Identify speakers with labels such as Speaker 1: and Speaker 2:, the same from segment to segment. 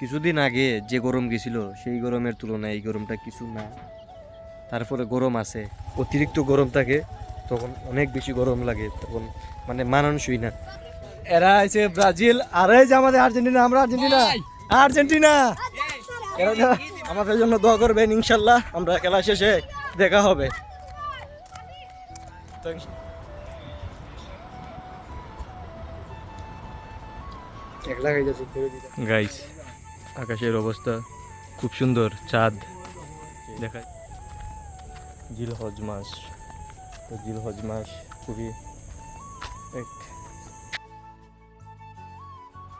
Speaker 1: কিছুদিন আগে যে গরম গেছিল সেই গরমের তুলনায় এই গরমটা কিছু না। তারপরে গরম আছে অতিরিক্ত গরম থাকে তখন অনেক বেশি গরম লাগে তখন মানে মানানসই না।
Speaker 2: এরা আছে ব্রাজিল আর এই যে আমাদের আর্জেন্টিনা আমরা আর্জেন্টিনা আর্জেন্টিনা! এরা যা আমাদের জন্য দোয়া করবেন ইনশাল্লাহ আমরা খেলা শেষে দেখা হবে।
Speaker 1: গাইস আকাশের অবস্থা খুব সুন্দর, চাঁদ। দেখা জিল হজ মাস। তো জিল হজ মাস খুবই এক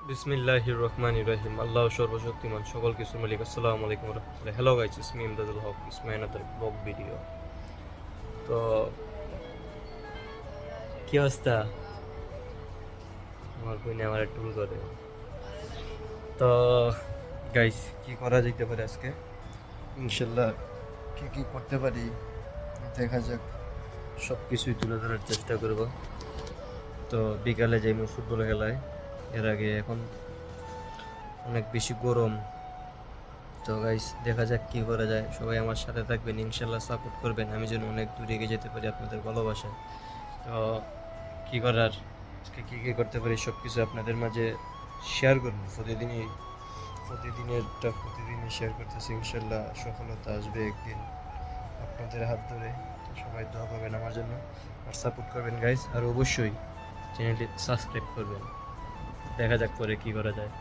Speaker 1: বিসমিল্লাহির রহমানির রহিম। আল্লাহ সর্বশক্তিমান, সকল কিছুর মালিক। আসসালামু আলাইকুম রহমতুল্লাহ। Hello guys it's me Imdadul Haque it's my other blog video তো কি অবস্থা? আমার বোনে আমার টুল করে। তো গাইস কি করা যেতে পারে আজকে? ইনশাল্লাহ কি কি করতে পারি দেখা যাক। সব কিছুই তুলে ধরার চেষ্টা করব। তো বিকালে যাইমু ফুটবল খেলায়। এর আগে এখন অনেক বেশি গরম। তো গাইস দেখা যাক কি করা যায়। সবাই আমার সাথে থাকবেন ইনশাল্লাহ সাপোর্ট করবেন। আমি যেন অনেক দূরে এগিয়ে যেতে পারি আপনাদের ভালোবাসায়। তো কি করার? আজকে কী কী করতে পারি সব কিছু আপনাদের মাঝে শেয়ার করব। প্রতিদিনই প্রতিদিনেরটা প্রতিদিনই শেয়ার করতেছি, ইনশাল্লাহ সফলতা আসবে একদিন আপনাদের হাত ধরে। তো সবাই দোয়া করবেন আমার জন্য আর সাপোর্ট করবেন গাইস আর অবশ্যই চ্যানেলটি সাবস্ক্রাইব করবেন। দেখা যাক পরে কি করা যায়।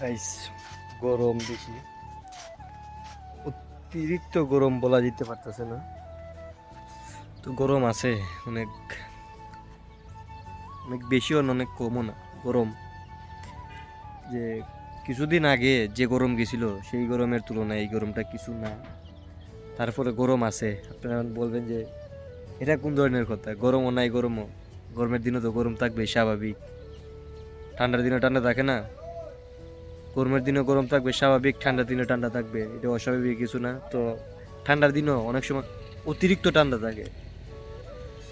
Speaker 1: গাইস গরম বেশি। অতিরিক্ত গরম বলা যেতে পারতেছে না। তো গরম আছে, অনেক অনেক বেশিও না, অনেক কমও না। গরম যে কিছুদিন আগে যে গরম গেছিল, সেই গরমের তুলনায় এই গরমটা কিছু না। তারপরে গরম আছে। আপনারা বলবেন যে, এটা কোন ধরনের কথা? গরমও নাই, গরমও। গরমের দিনে তো গরম থাকবে স্বাভাবিক। ঠান্ডার দিনে ঠান্ডা থাকে না। গরমের দিনে গরম থাকবে, স্বাভাবিক। ঠান্ডার দিনে ঠান্ডা থাকবে, এটা অস্বাভাবিক কিছু না। তো ঠান্ডার দিনও অনেক সময় অতিরিক্ত ঠান্ডা থাকে।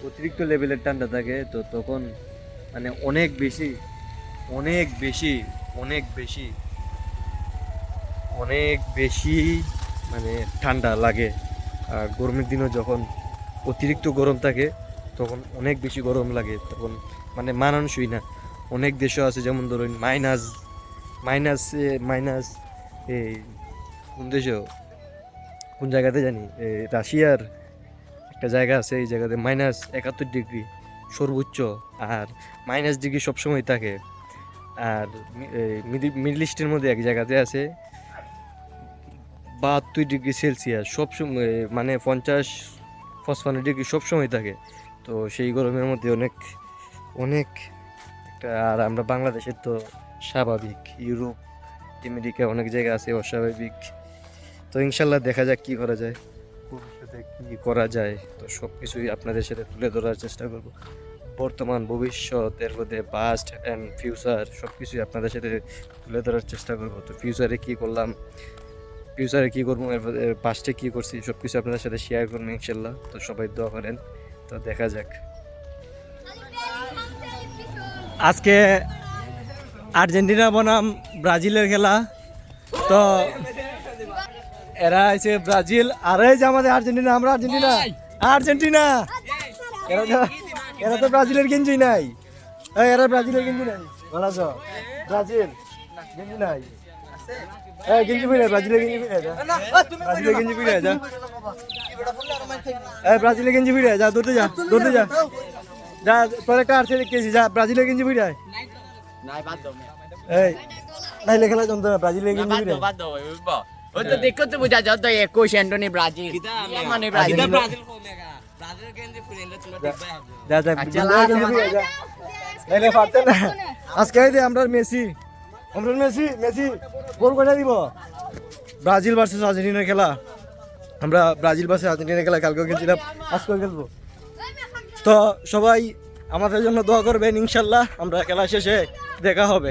Speaker 1: অতিরিক্ত লেভেলের ঠান্ডা থাকে। তো তখন মানে অনেক বেশি অনেক বেশি অনেক বেশি অনেক বেশি মানে ঠান্ডা লাগে। আর গরমের দিনও যখন অতিরিক্ত গরম থাকে, তখন অনেক বেশি গরম লাগে। তখন মানে মানানসই না। অনেক দেশও আছে, যেমন ধরুন মাইনাস মাইনাস মাইনাস এই কোন দেশেও? কোন জায়গাতে জানি? রাশিয়ার একটা জায়গা আছে, এই জায়গাতে মাইনাস একাত্তর ডিগ্রি সর্বোচ্চ। আর মাইনাস ডিগ্রি সবসময় থাকে। আর মিডল ইস্টের মধ্যে এক জায়গাতে আছে বাহাত্তর ডিগ্রি সেলসিয়াস সবসময় মানে পঞ্চাশ, পঁচপান্ন ডিগ্রি সবসময় থাকে। তো সেই গরমের মধ্যে অনেক অনেক একটা, আর আমরা বাংলাদেশের তো স্বাভাবিক। ইউরোপ, আমেরিকা অনেক জায়গা আছে অস্বাভাবিক। তো ইনশাল্লাহ দেখা যাক কী করা যায়। ভবিষ্যতে কী করা যায়। তো সব কিছুই আপনাদের সাথে তুলে ধরার চেষ্টা করব। বর্তমান, ভবিষ্যৎ, এর মধ্যে পাস্ট অ্যান্ড ফিউচার সব কিছুই আপনাদের সাথে তুলে ধরার চেষ্টা করব। তো ফিউচারে কী করলাম? ফিউচারে কী করব পাস্টে কী করছি সব কিছু আপনাদের সাথে শেয়ার করব ইনশাল্লাহ। তো সবাই দোয়া করেন তো দেখা যাক।
Speaker 2: আজকে আর্জেন্টিনা বনাম ব্রাজিলের খেলা। তো এরা আছে ব্রাজিল আর এই যে আমাদের আর্জেন্টিনা আমরা আর্জেন্টিনা আর্জেন্টিনা! এরা তো এরা তো ব্রাজিলের গেঞ্জি নাই। এরা ব্রাজিলের গেঞ্জি নাই। ভালো ব্রাজিল গেঞ্জি নাই। এই গেঞ্জি ফিরে ব্রাজিলের গেঞ্জি ফিরে যা। ব্রাজিলের গেঞ্জি ফিরে যা। এই ব্রাজিলের গেঞ্জি ফিরে যা দৌড়তে যা দৌড়তে যা। যা তোর একটা আর্সে কেছি যা ব্রাজিলের গেঞ্জি ফিরে আয়।
Speaker 3: নাই বাদ দাও
Speaker 2: এই নাই লেখা জমতো না ব্রাজিলের গেঞ্জি
Speaker 3: বাদ
Speaker 2: ফিরে
Speaker 3: দাও বাদ দাও ওই বল ও তো দেখো তো বুঝা যাও তো একুশ অ্যান্টনি ব্রাজিল। মানে ব্রাজিল
Speaker 2: যা যা
Speaker 3: আচ্ছা,
Speaker 2: ব্রাজিলের গেঞ্জি ফিরে যা। নাইলে পারতে না। আজকে আমরা মেসি। আমরা মেসি মেসি, গোল করে দিব। ব্রাজিল ভার্সেস আর্জেন্টিনার খেলা। আমরা ব্রাজিল ভার্সেস আর্জেন্টিনার খেলা কালকেও খেলছিলাম, আজকেও খেলব। তো সবাই আমাদের জন্য দোয়া করবেন, ইনশাল্লাহ আমরা খেলা শেষে দেখা হবে।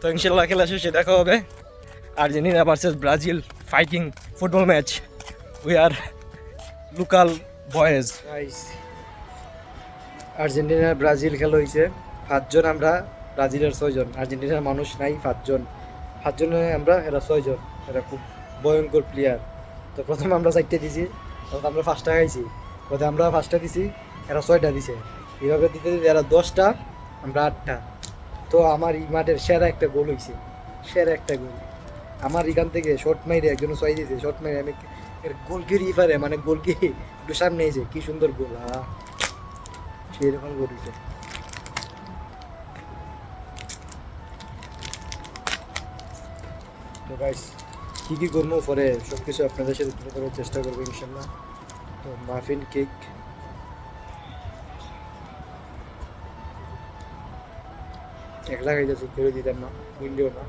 Speaker 2: তো ইনশাল্লাহ খেলা শেষে দেখা হবে। Argentina versus Brazil fighting football match. We are local boys Argentina Brazil খেলা হয়েছে পাঁচজন আমরা ব্রাজিলের ছয়জন, আর্জেন্টিনার মানুষ নাই, পাঁচজন। পাঁচজনে আমরা এরা ছয়জন, এরা খুব ভয়ঙ্কর প্লেয়ার তো প্রথমে আমরা চারটে দিছি তখন আমরা পাঁচটা খাইছি। প্রথমে আমরা পাঁচটা দিছি, এরা ছয়টা দিছে। এইভাবে দিতে দিতে এরা দশটা, আমরা আটটা। তো আমার এই মাঠের সেরা একটা গোল হয়েছে সেরা একটা গোল। আমার এখান থেকে শর্ট মাইরে একজন ছয় দিয়েছে শর্ট মাইরে আমি গোল গিরি পারে মানে গোল গিরি একটু সামনে এসে কি সুন্দর গোল, আহ। সেই রকম গোল হয়েছে তো গাইস কী কী করব? পরে সব কিছু আপনাদের সাথে তুলে ধরার চেষ্টা করব ইনশাল্লাহ তো মাফিন কেক একলা খাই যাচ্ছে কেউ দিতাম না উইন্ডো না।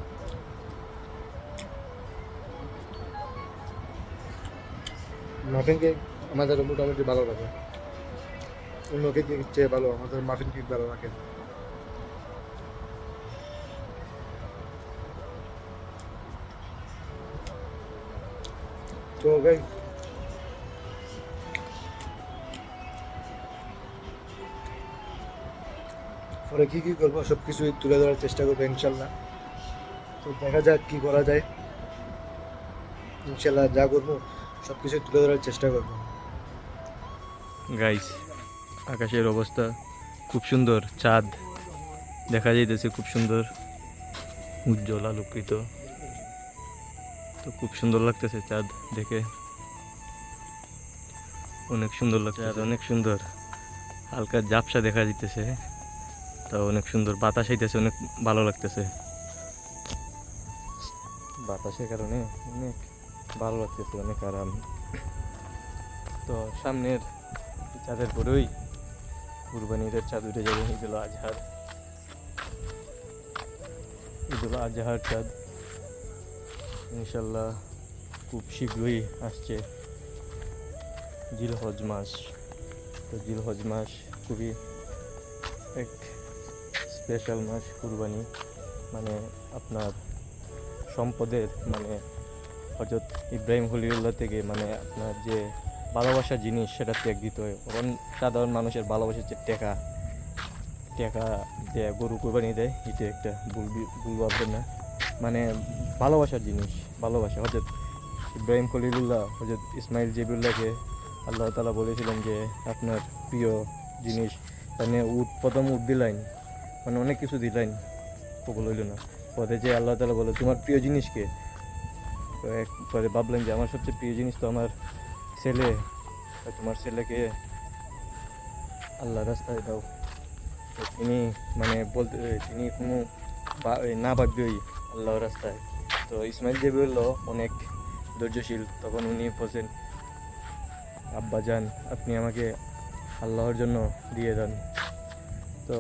Speaker 2: মাফিন কেক আমাদের মোটামুটি ভালো লাগে। অন্য কেক চেয়ে ভালো, আমাদের মাফিন কেক ভালো লাগে। তো গাই পরে কী কী করব সব কিছুই তুলে ধরার চেষ্টা করব, ইনশাল্লাহ। তো দেখা যাক কী করা যায়। ইনশাল্লাহ যা করব সব কিছুই তুলে ধরার চেষ্টা করব।
Speaker 1: গাইস আকাশের অবস্থা খুব সুন্দর, চাঁদ দেখা যাইতেছে খুব সুন্দর, উজ্জ্বল আলোকিত। তো খুব সুন্দর লাগতেছে চাঁদ দেখে। অনেক সুন্দর লাগতেছে অনেক সুন্দর। হালকা ঝাপসা দেখা যাইতেছে। তা অনেক সুন্দর বাতাস আইতেছে অনেক ভালো লাগতেছে। বাতাসের কারণে অনেক ভালো লাগতেছে অনেক আরাম। তো সামনের চাঁদের পরেই কুরবানিদের চাঁদ উঠে যাবে ঈদুল আজহার। ঈদুল আজহার চাঁদ। ইনশাল্লাহ খুব শীঘ্রই আসছে জিল হজ মাস। তো জিল হজ মাস খুবই এক স্পেশাল মাস, কুরবানি। মানে আপনার সম্পদের মানে হজরত ইব্রাহিম হলিউল্লাহ থেকে মানে আপনার যে ভালোবাসার জিনিস, সেটা ত্যাগ দিতে হয়। কারণ সাধারণ মানুষের ভালোবাসার যে টেকা। টেকা যে গরু কোরবানি দেয়, এটা একটা ভুল ভুল ভাববেন না। মানে ভালোবাসার জিনিস। ভালোবাসা। হজরত ইব্রাহিম খলিলুল্লাহ হজরত ইসমাইল জিবুল্লাহকে আল্লাহ তালা বলেছিলেন যে, আপনার প্রিয় জিনিস মানে উট, প্রথম উট দিলাইন মানে অনেক কিছু দিলাইন কবল হইল না। পরে যে আল্লাহ তালা বলে, তোমার প্রিয় জিনিসকে? পরে ভাবলেন যে, আমার সবচেয়ে প্রিয় জিনিস তো আমার ছেলে। তোমার ছেলেকে আল্লাহ রাস্তায় দাও। তিনি মানে বলতে, তিনি কোনো না ভাববেই আল্লাহর রাস্তায় তো ইসমাইল দেবী হলো অনেক ধৈর্যশীল। তখন উনি বলছেন, আব্বা যান, আপনি আমাকে আল্লাহর জন্য দিয়ে দেন। তো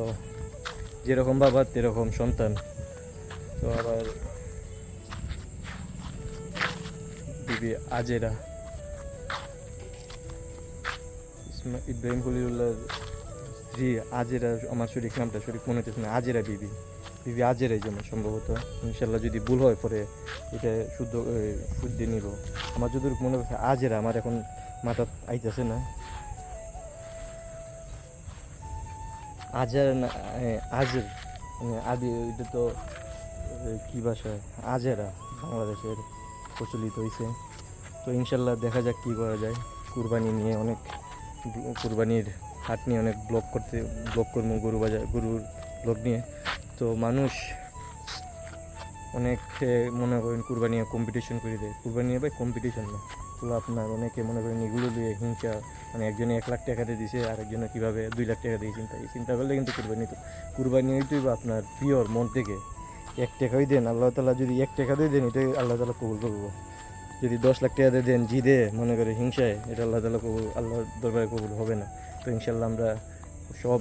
Speaker 1: যেরকম বাবা, তেরকম সন্তান। তো আবার বিবি আজেরা। ইব্রাহিম খলিউল্লাহ স্ত্রী আজেরা আমার শরীর নামটা শরীর মনে হচ্ছে না, আজেরা বিবি। বিবি আজেরাই যেন সম্ভবত। ইনশাল্লাহ যদি ভুল হয় পরে এটা শুদ্ধ শুদ্ধ নিব। আমার যদি মনে হচ্ছে আজেরা, আমার এখন মাথা আইতেছে না। আজের না আজের আদি, এটা তো কি ভাষায় আজেরা বাংলাদেশের প্রচলিত হয়েছে তো ইনশাল্লাহ দেখা যাক কী করা যায়। কুরবানি নিয়ে অনেক কুরবানির হাট নিয়ে অনেক ব্লক করতে ব্লক করব, গরু বাজার, গরুর ব্লগ নিয়ে। তো মানুষ অনেক মনে করেন কুরবানি কম্পিটিশন করে দেয়। কুরবানি ভাই কম্পিটিশন না। এগুলো আপনার অনেকে মনে করেন এগুলো দিয়ে হিংসা মানে একজনে এক লাখ টাকা দিয়ে দিছে আর একজনে কীভাবে দুই লাখ টাকা দিয়ে চিন্তা চিন্তা করলে কিন্তু কুরবানি তো কুরবানি হইতেই বা আপনার পিওর মন থেকে। এক টাকাই দেন, আল্লাহ তালা যদি এক টাকা দিয়ে দেন, এটাই আল্লাহ তালা কবুল করব। যদি দশ লাখ টাকা দিয়ে দেন, জিদে, মনে করে হিংসায়, এটা আল্লাহ তালা কবুল আল্লাহর দরবারে কবুল হবে না। তো ইনশাল্লাহ আমরা সব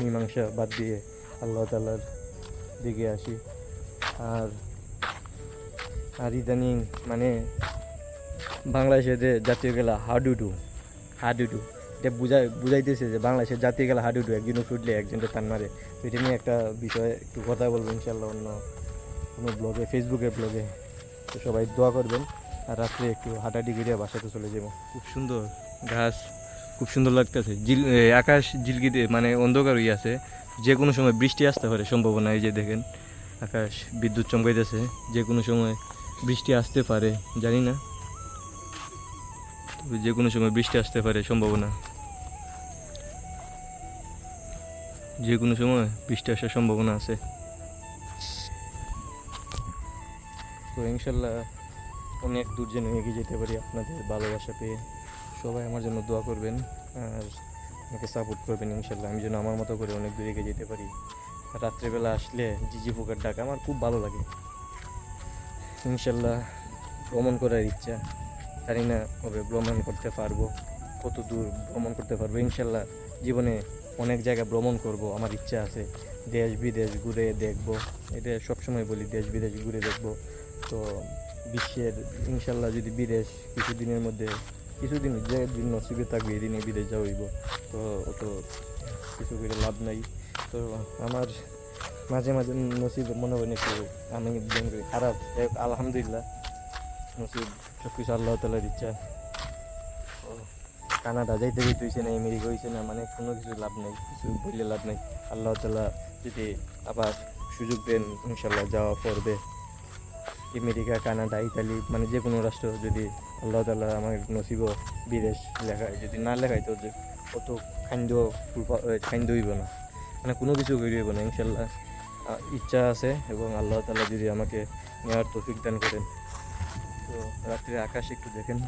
Speaker 1: মীমাংসা বাদ দিয়ে আল্লাহ তালার দিকে আসি। আর আর ইদানিং মানে বাংলাদেশের যে জাতীয় খেলা হাডুডু হাডুডু, এটা বুঝাই বুঝাইতেছে যে বাংলাদেশের জাতীয় খেলা হাডুডু একজন ফুটলে একজনটা টান মারে। এটা নিয়ে একটা বিষয়ে একটু কথা বলব ইনশাল্লাহ অন্য কোনো ব্লগে ফেসবুকের ব্লগে তো সবাই দোয়া করবেন। আর রাত্রে একটু হাঁটাহাঁটি ঘিরে বাসাতে চলে যাব। খুব সুন্দর। ঘাস খুব সুন্দর লাগতেছে। জিল আকাশ জিলকিতে মানে অন্ধকার হয়ে আছে। যে কোনো সময় বৃষ্টি আসতে পারে, সম্ভাবনা এই যে দেখেন। আকাশ বিদ্যুৎ চমকাইতেছে যে কোনো সময় বৃষ্টি আসতে পারে, জানি না। তবে যে কোনো সময় বৃষ্টি আসতে পারে, সম্ভাবনা। যে কোনো সময় বৃষ্টি আসার সম্ভাবনা আছে। তো ইনশাল্লাহ অনেক দূর যেন এগিয়ে যেতে পারি আপনাদের ভালোবাসা পেয়ে। সবাই আমার জন্য দোয়া করবেন আর আমাকে সাপোর্ট করবেন ইনশাল্লাহ। আমি যেন আমার মতো করে অনেক দূর এগিয়ে যেতে পারি। রাত্রেবেলা আসলে জিজি পোকার ডাক আমার খুব ভালো লাগে। ইনশাল্লাহ ভ্রমণ করার ইচ্ছা। জানি না কবে ভ্রমণ করতে পারব, কত দূর ভ্রমণ করতে পারব। ইনশাল্লাহ জীবনে অনেক জায়গা ভ্রমণ করব, আমার ইচ্ছা আছে। দেশ বিদেশ ঘুরে দেখব। এটা সবসময় বলি, দেশ বিদেশ ঘুরে দেখব। তো বিশ্বের ইনশাল্লাহ যদি বিদেশ কিছুদিনের মধ্যে কিছুদিন যে দিন নসিবে থাকবে দিনে বিদেশ যাওয়া হইব। তো অত কিছু করে লাভ নাই। তো আমার মাঝে মাঝে নসিব, মনে হয় একটু আমি একদম করে খারাপ আলহামদুলিল্লাহ। নসিব সব কিছু আল্লাহ তালার ইচ্ছা। কানাডা যাইতে যেতে হয়েছে না, আমেরিকা হয়েছে না মানে কোনো কিছু লাভ নেই, কিছু বললে লাভ নেই। আল্লাহ তালা যদি আবার সুযোগ দেন ইনশাল্লাহ যাওয়া পড়বে। আমেরিকা, কানাডা, ইতালি মানে যে কোনো রাষ্ট্র যদি আল্লাহ তালা আমার নসিব বিদেশ লেখায়। যদি না লেখায়, তো যে অত খাদ্য খাদ্য হইব না। মানে কোনো কিছু হইব না ইনশাল্লাহ ইচ্ছা আছে এবং আল্লাহ তালা যদি আমাকে নেওয়ার তৌফিক দান করেন। তো রাত্রে আকাশ একটু দেখেন।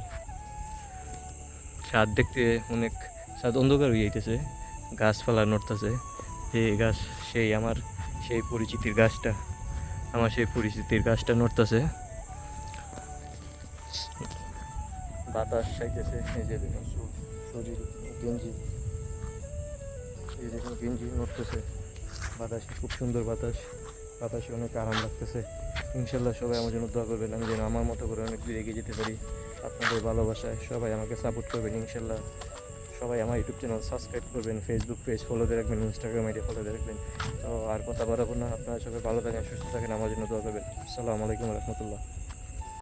Speaker 1: চাঁদ দেখতে অনেক চাঁদ অন্ধকার হয়ে যাইতেছে। গাছপালা নড়তেছে। যে গাছ, সেই আমার সেই পরিচিতির গাছটা, আমার সেই পরিচিতির গাছটা নড়তেছে। বাতাস চাইতেছে এই যে দেখুন শরীর গেঞ্জি। এই দেখুন গেঞ্জি নড়তেছে। বাতাসে খুব সুন্দর বাতাস। বাতাসে অনেক আরাম লাগতেছে। ইনশাল্লাহ সবাই আমার জন্য দোয়া করবেন। আমি যেন আমার মতো করে অনেক দূর এগিয়ে যেতে পারি। আপনাদের ভালোবাসায় সবাই আমাকে সাপোর্ট করবেন ইনশাল্লাহ। সবাই আমার ইউটিউব চ্যানেল সাবস্ক্রাইব করবেন। ফেসবুক পেজ ফলো দিয়ে রাখবেন। ইনস্টাগ্রাম আইডি ফলো দিয়ে রাখবেন। তো আর কথা বাড়াবো না। আপনারা সবাই ভালো থাকেন, সুস্থ থাকেন। আমার জন্য দোয়া করবেন। আসসালামু আলাইকুম রহমতুল্লাহ।